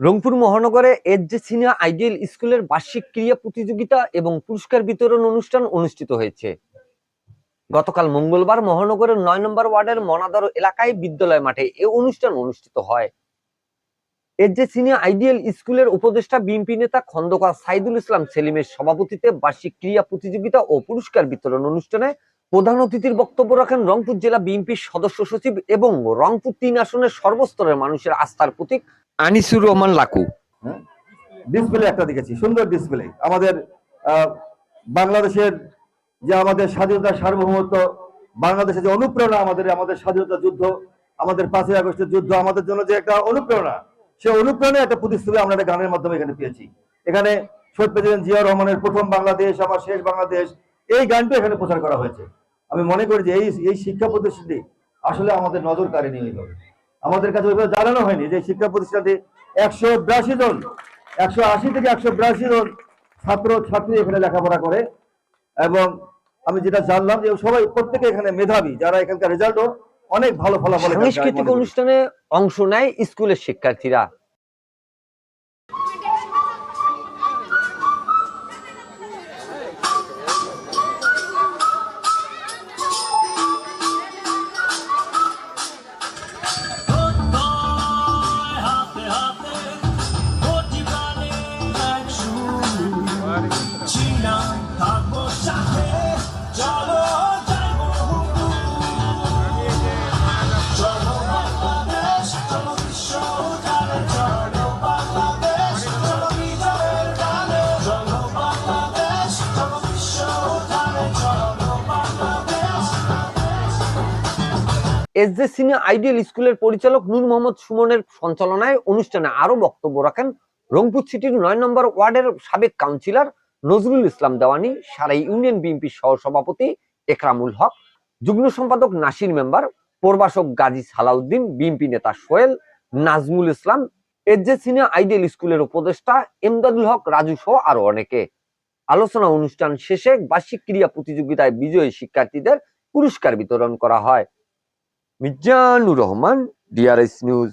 রংপুর মহানগরে S J senior ideal স্কুলের বার্ষিক ক্রীড়া প্রতিযোগিতা এবং পুরস্কার বিতরণ অনুষ্ঠান অনুষ্ঠিত হয়েছে। গতকাল মঙ্গলবার মহানগরের নয় নম্বর ওয়ার্ডের মনাদর এলাকায় বিদ্যালয় মাঠে এ অনুষ্ঠান অনুষ্ঠিত হয়। এস জে সিনিয়র আইডিয়াল স্কুলের উপদেষ্টা বিএনপি নেতা খন্দকার সাইদুল ইসলাম সেলিমের সভাপতিত্বে বার্ষিক ক্রীড়া প্রতিযোগিতা ও পুরস্কার বিতরণ অনুষ্ঠানে প্রধান অতিথির বক্তব্য রাখেন রংপুর জেলা বিএনপির সদস্য সচিব এবং রংপুর তিন আসনের সর্বস্তরের মানুষের আস্থার প্রতীক আনিসুর রহমান লাকু। ডিসপ্লে একটা দেখেছি, সুন্দর ডিসপ্লে আমাদের বাংলাদেশের যে আমাদের স্বাধীনতা সার্বভৌমত্ব, বাংলাদেশের যে অনুপ্রেরণা আমাদের আমাদের স্বাধীনতা যুদ্ধ, আমাদের পাঁচই আগস্টের যুদ্ধ আমাদের জন্য যে একটা অনুপ্রেরণা, সেই অনুপ্রেরণা একটা প্রতিশ্রুতি আমরা একটা গানের মাধ্যমে এখানে পেয়েছি। এখানে শহীদ প্রেসিডেন্ট জিয়া রহমানের প্রথম বাংলাদেশ, আমার শেষ বাংলাদেশ, এই গানটি এখানে প্রচার করা হয়েছে। আমি মনে করি যে এই এই শিক্ষা প্রতিষ্ঠানটি আসলে আমাদের নজর কাড়েনি ওইভাবে আমাদের কাছে ওইভাবে জানানো হয়নি যে শিক্ষা প্রতিষ্ঠানটি একশো বিরাশি জন একশো আশি থেকে একশো বিরাশি জন ছাত্র ছাত্রী এখানে লেখাপড়া করে। এবং আমি যেটা জানলাম যে সবাই প্রত্যেকে এখানে মেধাবী যারা এখানকার রেজাল্টও অনেক ভালো ফলাফল সাংস্কৃতিক অনুষ্ঠানে অংশ নেয় স্কুলের শিক্ষার্থীরা। এস জে সিনিয়র আইডিয়াল স্কুলের পরিচালক নূর মোহাম্মদ সুমনের সঞ্চালনায় অনুষ্ঠানে আরও বক্তব্য রাখেন রংপুর সিটির নয় নম্বর ওয়ার্ডের সাবেক কাউন্সিলর নজরুল ইসলাম দেওয়ানি, সারাই ইউনিয়ন বিএনপির সহ সভাপতি একরামুল হক, যুগ্ম সম্পাদক নাসির মেম্বার প্রবাসক গাজী সালাউদ্দিন, বিএনপি নেতা Sohel, Nazmul Islam S J senior ideal স্কুলের উপদেষ্টা এমদাদুল হক, রাজু সহ আরও অনেকে। আলোচনা অনুষ্ঠান শেষে বার্ষিক ক্রীড়া প্রতিযোগিতায় বিজয়ী শিক্ষার্থীদের পুরস্কার বিতরণ করা হয়। Mizanur Rahman DRS news